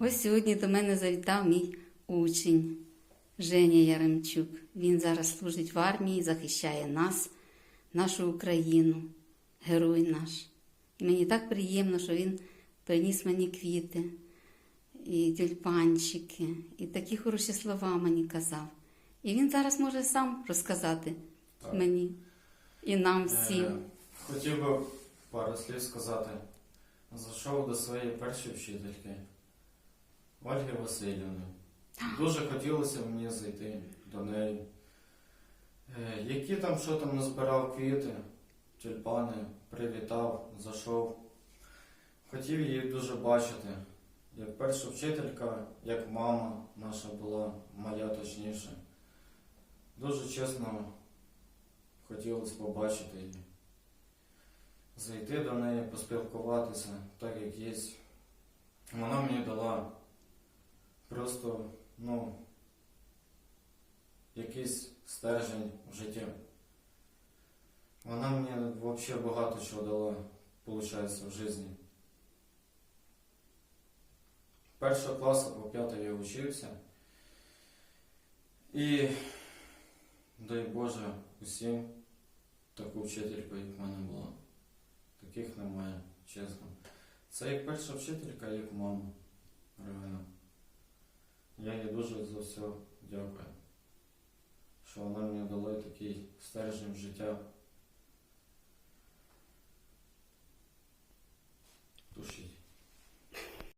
Ось сьогодні до мене завітав мій учень Женя Яремчук. Він зараз служить в армії, захищає нас, нашу Україну, герой наш. І мені так приємно, що він приніс мені квіти, і тюльпанчики, і такі хороші слова мені казав. І він зараз може сам розказати Так. мені і нам всім. Е, Хотів би пару слів сказати. Зайшов до своєї першої вчительки Ольги Васильівни. Дуже хотілося мені зайти до неї. Е, Які там, що там назбирав квіти, тюльпани, привітав, зайшов. Хотів її дуже бачити. Як перша вчителька, як мама наша була, моя точніше. Дуже чесно хотілося побачити її. Зайти до неї, поспілкуватися, так як є. Вона мені дала просто, ну, якийсь стержень в житті. Вона мені взагалі багато чого дала, виходить, в житті. Першого класу по п'ятий я вчився. І дай Боже усім таку вчительку, як в мене була. Таких немає, чесно. Це як перша вчителька, як мама. Реально. Дуже за все дякую. Що вона мені дала такий стержень життя.